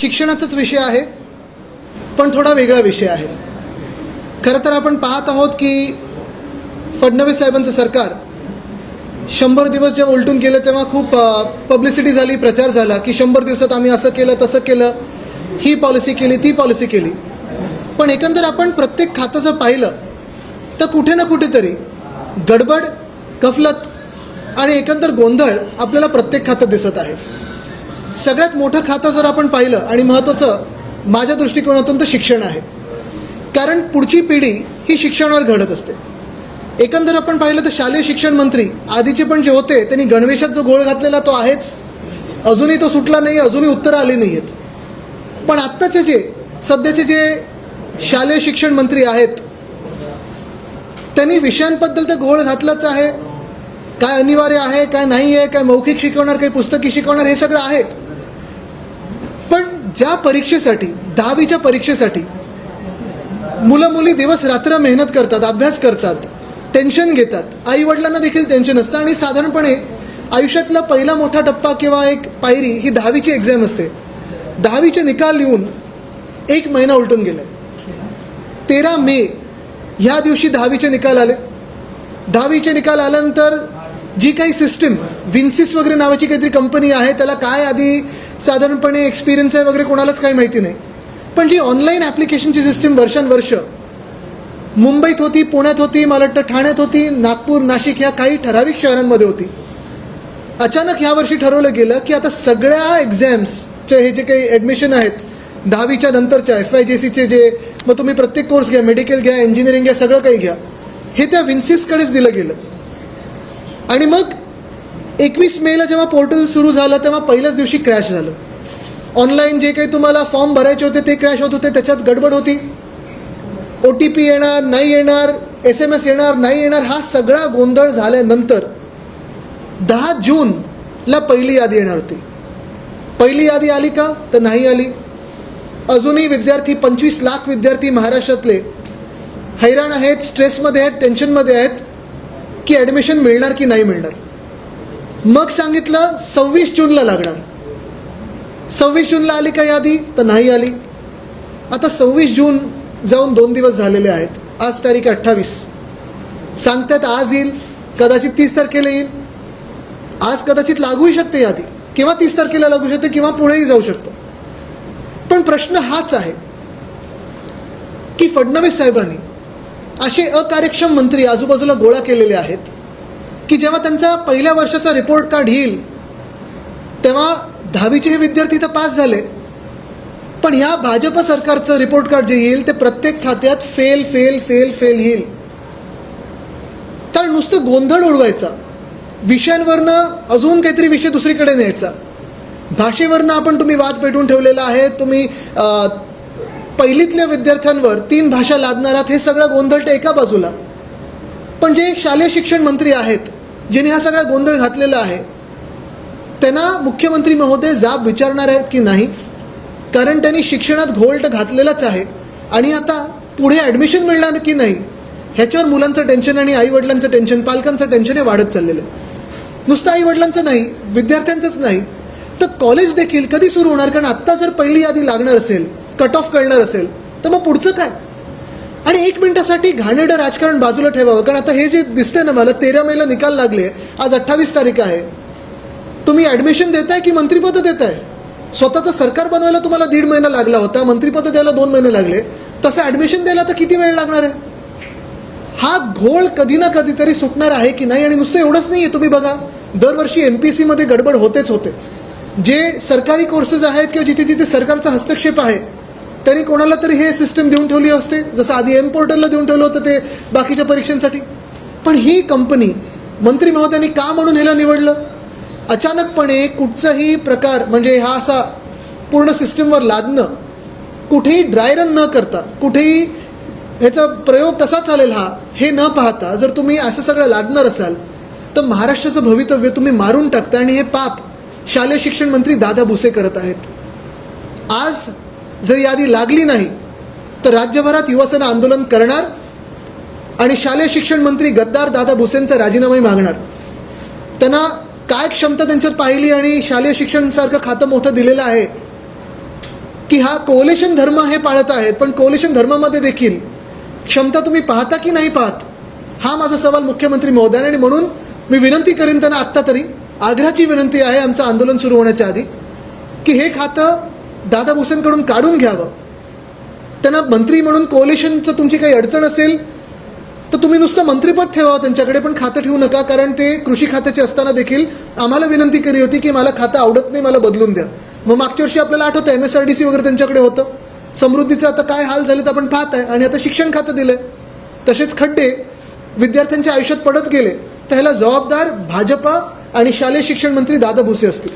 शिक्षणाचाच विषय आहे पण थोडा वेगळा विषय आहे. खरं तर आपण पाहत आहोत की फडणवीस साहेबांचं सरकार शंभर दिवस जेव्हा उलटून गेलं तेव्हा खूप पब्लिसिटी झाली प्रचार झाला की शंभर दिवसात आम्ही असं केलं तसं केलं ही पॉलिसी केली ती पॉलिसी केली. पण एकंदर आपण प्रत्येक खातं जर पाहिलं तर कुठे ना कुठेतरी गडबड गफलत आणि एकंदर गोंधळ आपल्याला प्रत्येक खातं दिसत आहे. सगळ्यात मोठं खातं जर आपण पाहिलं आणि महत्त्वाचं माझ्या दृष्टिकोनातून तर शिक्षण आहे. कारण पुढची पिढी ही शिक्षणावर घडत असते. एकंदर आपण पाहिलं तर शालेय शिक्षण मंत्री आधीचे पण जे होते त्यांनी गणवेशात जो गोळ घातलेला तो आहेच. अजूनही तो सुटला नाही अजूनही उत्तरं आली नाही आहेत पण आत्ताचे जे सध्याचे जे शालेय शिक्षण मंत्री आहेत त्यांनी विषयांबद्दल तर गोळ घातलाच आहे. काय अनिवार्य आहे काय नाही आहे काय मौखिक शिकवणार काही पुस्तकी शिकवणार हे सगळं आहे. ज्या परीक्षेसाठी दहावीच्या परीक्षेसाठी मुलं मुली दिवस रात्र मेहनत करतात अभ्यास करतात टेन्शन घेतात. आई वडिलांना देखील टेन्शन असतं आणि साधारणपणे आयुष्यातला पहिला मोठा टप्पा किंवा एक पायरी ही दहावीची एक्झाम असते. दहावीचे निकाल लिहून एक महिना उलटून गेलाय तेरा मे ह्या दिवशी दहावीचे निकाल आले. दहावीचे निकाल आल्यानंतर जी काही सिस्टीम विन्सिस वगैरे नावाची काहीतरी कंपनी आहे त्याला काय आधी साधारणपणे एक्सपिरियन्स आहे वगैरे कोणालाच काही माहिती नाही. पण जी ऑनलाईन ॲप्लिकेशनची सिस्टीम वर्षानुवर्ष मुंबईत होती पुण्यात होती मला वाटतं ठाण्यात होती नागपूर नाशिक ह्या काही ठराविक शहरांमध्ये होती. अचानक ह्या वर्षी ठरवलं गेलं की आता सगळ्या एक्झाम्सचे हे जे काही ॲडमिशन आहेत दहावीच्या नंतरच्या एफ आय जे सीचे जे मग तुम्ही प्रत्येक कोर्स घ्या मेडिकल घ्या इंजिनिअरिंग घ्या सगळं काही घ्या. हे त्या विन्सिसकडेच दिलं गेलं. आणि मग एकवीस मेला जेव्हा पोर्टल सुरू झालं तेव्हा पहिल्याच दिवशी क्रॅश झालं. ऑनलाईन जे काही तुम्हाला फॉर्म भरायचे होते ते क्रॅश होत होते त्याच्यात गडबड होती. ओ टी पी येणार नाही येणार एस एम एस येणार नाही येणार हा सगळा गोंधळ झाल्यानंतर दहा जूनला पहिली यादी येणार होती. पहिली यादी आली का? तर नाही आली. अजूनही विद्यार्थी पंचवीस लाख विद्यार्थी महाराष्ट्रातले हैराण आहेत स्ट्रेसमध्ये आहेत टेन्शनमध्ये आहेत की ॲडमिशन मिळणार की नाही मिळणार? मग सांगितलं सव्वीस जूनला लागणार. सव्वीस जूनला आली का यादी? तर नाही आली. आता सव्वीस जून जाऊन दोन दिवस झालेले आहेत. आज तारीख अठ्ठावीस. सांगतात आज येईल कदाचित तीस तारखेला येईल. आज कदाचित लागूही शकते यादी. किंवा तीस तारखेला लागू शकते किंवा पुढेही जाऊ शकतं. पण प्रश्न हाच आहे की फडणवीस साहेबांनी असे अकार्यक्षम मंत्री आजूबाजूला गोळा केलेले आहेत. की जेव्हा त्यांचा पहिल्या वर्षाचा रिपोर्ट कार्ड येईल तेव्हा दहावीचे हे विद्यार्थी तर पास झाले. पण ह्या भाजप सरकारचं रिपोर्ट कार्ड जे येईल ते प्रत्येक खात्यात फेल फेल फेल फेल येईल. कारण नुसतं गोंधळ उडवायचा. विषयांवरनं अजून काहीतरी विषय दुसरीकडे न्यायचा. भाषेवरनं आपण तुम्ही वाद पेटून ठेवलेला आहे तुम्ही पहिलीतल्या विद्यार्थ्यांवर तीन भाषा लादणार आहात हे सगळं गोंधळ ते एका बाजूला. पण जे शालेय शिक्षण मंत्री आहेत ज्यांनी हा सगळा गोंधळ घातलेला आहे त्यांना मुख्यमंत्री महोदय जाब विचारणार आहेत की नाही? कारण त्यांनी शिक्षणात घोल्ट घातलेलाच आहे. आणि आता पुढे ॲडमिशन मिळणार की नाही? ह्याच्यावर मुलांचं टेन्शन आणि आईवडिलांचं टेन्शन पालकांचं टेन्शन हे वाढत चाललेलं आहे. नुसतं आईवडिलांचं नाही विद्यार्थ्यांचंच नाही. तर कॉलेज देखील कधी सुरू होणार? कारण आत्ता जर पहिली यादी लागणार असेल कट ऑफ कळणार असेल तर मग पुढचं काय? आणि एक मिनिटासाठी घाणेरडं राजकारण बाजूला ठेवावं. कारण आता हे जे दिसतंय ना मला तेरा मेला निकाल लागले. आज अठ्ठावीस तारीख आहे. तुम्ही ॲडमिशन देताय की मंत्रिपद देताय? स्वतःचं सरकार बनवायला तुम्हाला दीड महिना लागला होता. मंत्रिपद द्यायला दोन महिने लागले. तसं ॲडमिशन द्यायला तर किती वेळ लागणार आहे? हा घोळ कधी ना कधीतरी सुटणार आहे की नाही? आणि नुसतं एवढंच नाही आहे तुम्ही बघा. दरवर्षी एम पी सीमध्ये गडबड होतेच होते. जे सरकारी कोर्सेस आहेत किंवा जिथे जिथे सरकारचा हस्तक्षेप आहे त्यांनी कोणाला तरी हे सिस्टम देऊन ठेवली असते. जसं आधी एम पोर्टलला देऊन ठेवलं होतं ते बाकीच्या परीक्षांसाठी. पण ही कंपनी मंत्री महोदयांनी का म्हणून ह्याला निवडलं? अचानकपणे कुठचाही प्रकार म्हणजे हा असा पूर्ण सिस्टमवर लादणं कुठेही ड्राय रन न करता कुठेही ह्याचा प्रयोग कसा चालेल हा हे न पाहता जर तुम्ही असं सगळं लादणार असाल तर महाराष्ट्राचं भवितव्य तुम्ही मारून टाकता आणि हे पाप शालेय शिक्षण मंत्री दादा भुसे करत आहेत. आज जर यादी लागली नाही तर राज्यभरात युवासेना आंदोलन करणार आणि शालेय शिक्षण मंत्री गद्दार दादा भुसेंचा राजीनामाही मागणार. त्यांना काय क्षमता त्यांच्यात पाहिली आणि शालेय शिक्षणसारखं खातं मोठं दिलेलं आहे की हा कोलेशन धर्म हे पाळत आहेत पण कोलेशन धर्मामध्ये देखील क्षमता तुम्ही पाहता की नाही पाहत? हा माझा सवाल मुख्यमंत्री महोदयाने आणि म्हणून मी विनंती करीन त्यांना आत्ता तरी. आग्रहाची विनंती आहे आमचं आंदोलन सुरू होण्याच्या आधी की हे खातं दादा भुसेंकडून काढून घ्यावं. त्यांना मंत्री म्हणून कोलेशनचं तुमची काही अडचण असेल तर तुम्ही नुसतं मंत्रीपद ठेवा त्यांच्याकडे पण खातं ठेवू नका कारण ते कृषी खात्याचे असताना देखील आम्हाला विनंती केली होती की मला खातं आवडत नाही मला बदलून द्या. मग मागच्या वर्षी आपल्याला आठवतं M S R D C वगैरे त्यांच्याकडे होतं. समृद्धीचं आता काय हाल झाले तर आपण पाहत आहे आणि आता शिक्षण खातं दिलंय. तसेच खड्डे विद्यार्थ्यांच्या आयुष्यात पडत गेले तर ह्याला जबाबदार भाजपा आणि शालेय शिक्षण मंत्री दादा भुसे असतील.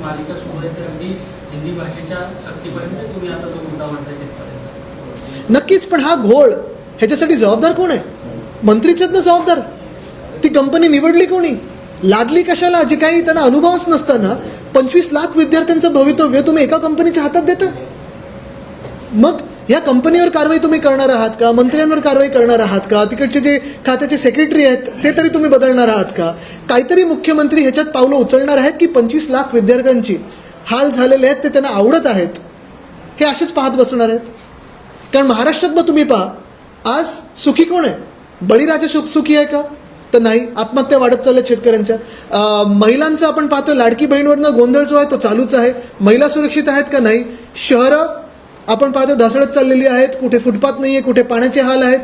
मालिका सुरू आहे तर अगदी हिंदी भाषेच्या सक्तीपर्यंत तुम्ही आता तो मुद्दा मांडताय तिथपर्यंत. नक्कीच पण हा घोळ ह्याच्यासाठी जबाबदार कोण आहे? मंत्रीच आहेत ना जबाबदार? ती कंपनी निवडली कोणी? लादली कशाला? जे काही त्यांना अनुभवच नसताना पंचवीस लाख विद्यार्थ्यांचं भवितव्य तुम्ही एका कंपनीच्या हातात देता? मग या कंपनीवर कारवाई तुम्ही करणार आहात का? मंत्र्यांवर कारवाई करणार आहात का? तिकडचे जे खात्याचे सेक्रेटरी आहेत ते तरी तुम्ही बदलणार आहात का? काहीतरी मुख्यमंत्री ह्याच्यात पावलं उचलणार आहेत की पंचवीस लाख विद्यार्थ्यांची हाल झालेले आहेत ते त्यांना आवडत आहेत? हे असेच पाहत बसणार आहेत. कारण महाराष्ट्रात मग तुम्ही पहा आज सुखी कोण आहे? बळीराजा सुख सुखी आहे का? तर नाही आत्महत्या वाढत चालल्या शेतकऱ्यांच्या. महिलांचं आपण पाहतो लाडकी बहीणवरनं गोंधळ जो आहे तो चालूच आहे. महिला सुरक्षित आहेत का? नाही. शहरं आपण पाहतो ढासळत चाललेली आहेत कुठे फुटपाथ नाही आहे कुठे पाण्याचे हाल आहेत.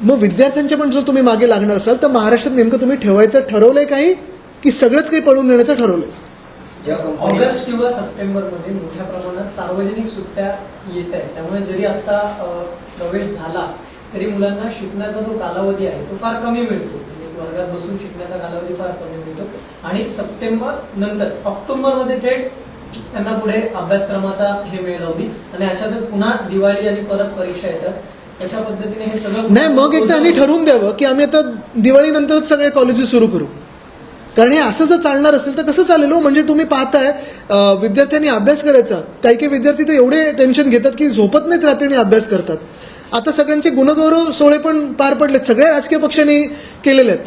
मग विद्यार्थ्यांच्या पण जर तुम्ही मागे लागणार असाल तर महाराष्ट्रात नेमकं तुम्ही ठेवायचं ठरवलंय काही? की सगळंच काही पळून नेण्याचं ठरवलंय? ऑगस्ट किंवा सप्टेंबरमध्ये मोठ्या प्रमाणात सार्वजनिक सुट्ट्या येत आहेत. त्यामुळे जरी आता प्रवेश झाला तरी मुलांना शिकण्याचा जो कालावधी आहे तो फार कमी मिळतो. म्हणजे वर्गात बसून शिकण्याचा कालावधी फार कमी मिळतो. आणि सप्टेंबर नंतर ऑक्टोबरमध्ये थेट त्यांना पुढे अभ्यासक्रमाचा हे मेळ होती आणि अशातच पुन्हा दिवाळी आणि परत परीक्षा येतात. अशा पद्धतीने हे सगळं नाही मग एक त्यांनी ठरवून द्यावं की आम्ही आता दिवाळीनंतरच सगळे कॉलेजेस सुरू करू. कारण हे असं जर चालणार असेल तर कसं चालेल हो? म्हणजे तुम्ही पाहताय विद्यार्थ्यांनी अभ्यास करायचा. काही काही विद्यार्थी तर एवढे टेन्शन घेतात की झोपत नाहीत रात्री आणि अभ्यास करतात. आता सगळ्यांचे गुणगौरव सोहळे पण पार पडलेत. सगळ्या राजकीय पक्षांनी केलेले आहेत.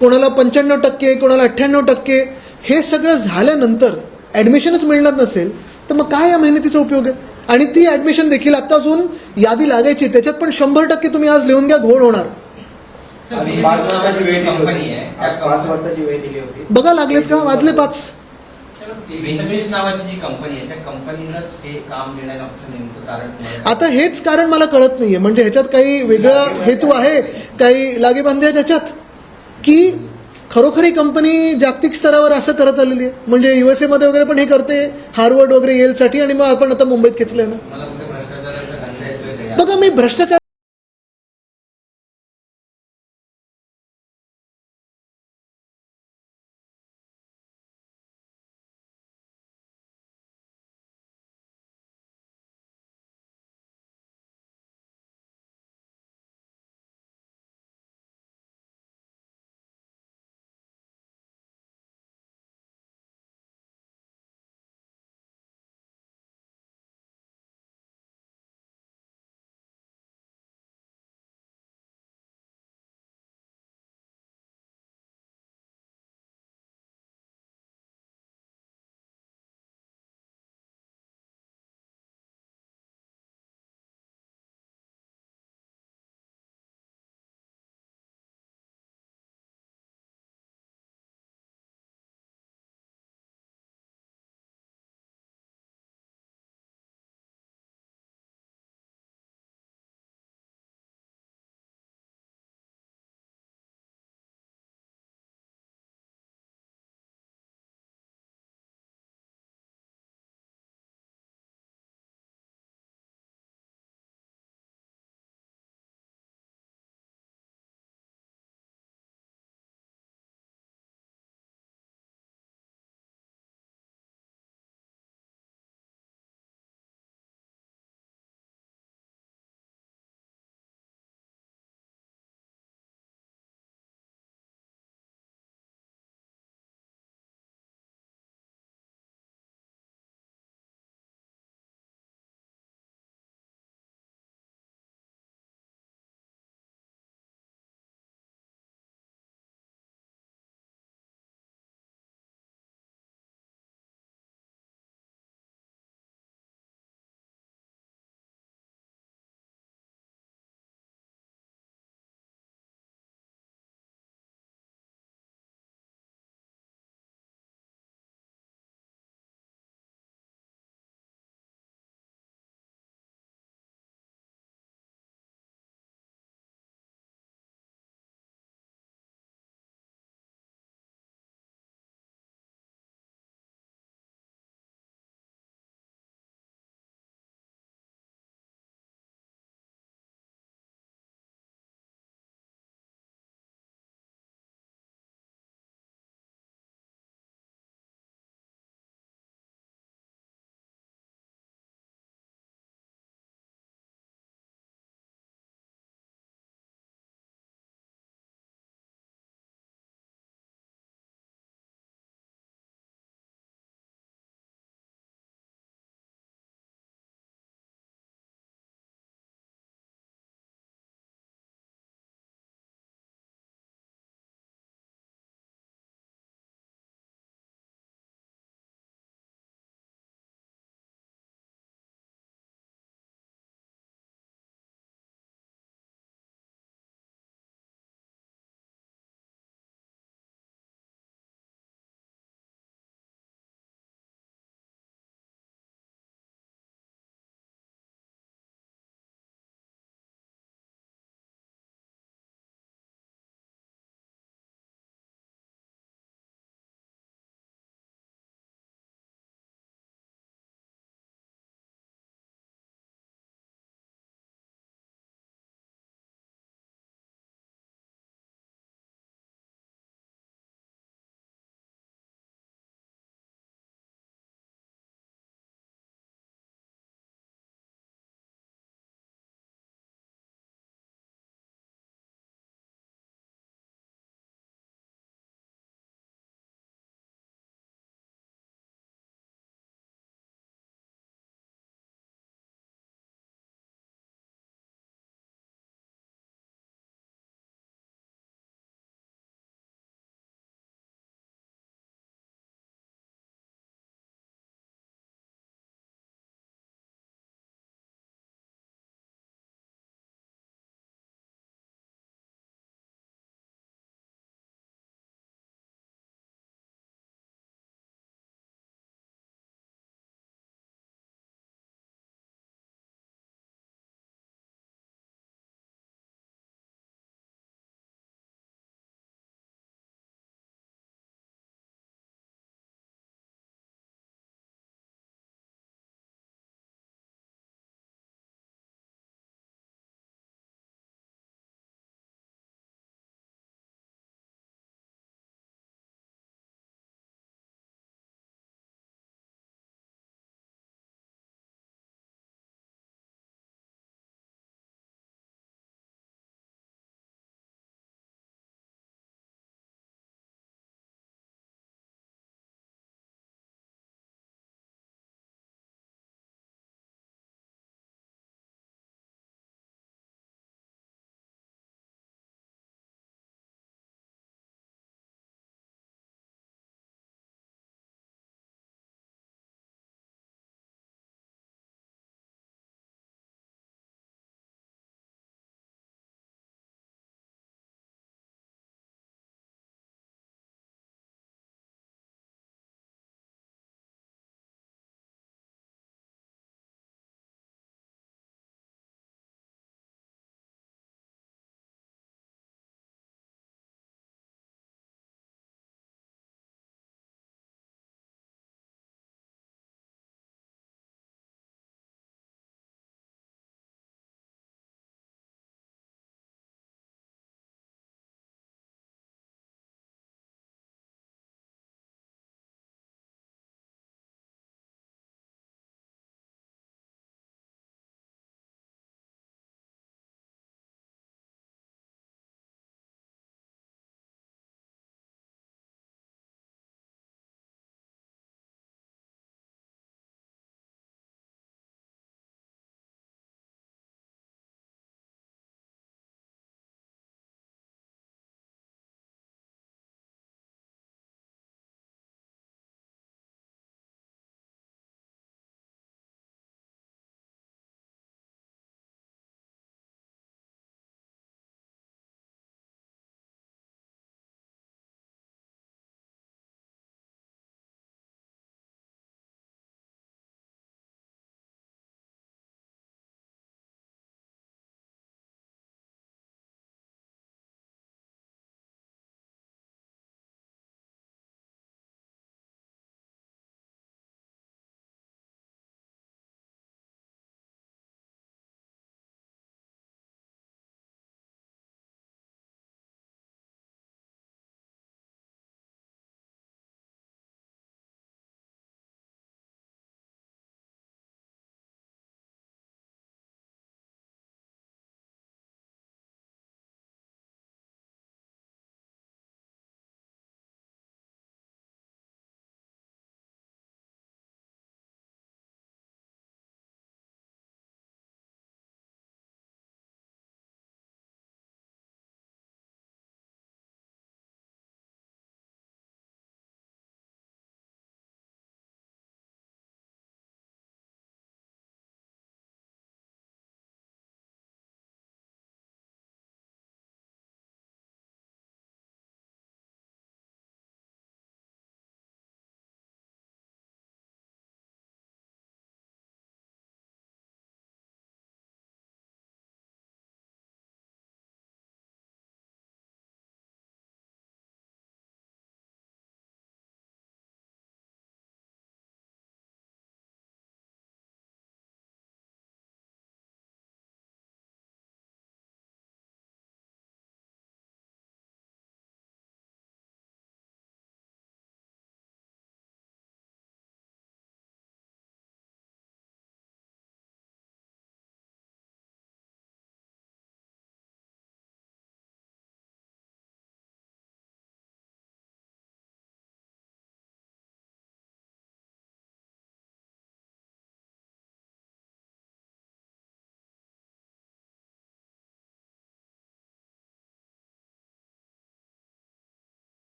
कोणाला पंच्याण्णव टक्के कोणाला अठ्ठ्याण्णव टक्के. हे सगळं झाल्यानंतर ॲडमिशनच मिळणार नसेल तर मग काय या मेहनतीचा उपयोग आहे? आणि ती ॲडमिशन देखील आता अजून यादी लागायची त्याच्यात पण शंभर टक्के तुम्ही आज लिहून घ्या घोळ होणार. बघा लागलेत का? वाजले पाच. हे? आता हेच कारण मला कळत नाहीये. म्हणजे ह्याच्यात काही वेगळं हेतू आहे? काही लागेबांधे आहे त्याच्यात? की खरोखरी कंपनी जागतिक स्तरावर असं करत आलेली आहे म्हणजे युएसए मध्ये वगैरे पण हे करते हार्वर्ड वगैरे येलसाठी आणि मग आपण आता मुंबईत खेचलंय ना? बघा मी भ्रष्टाचार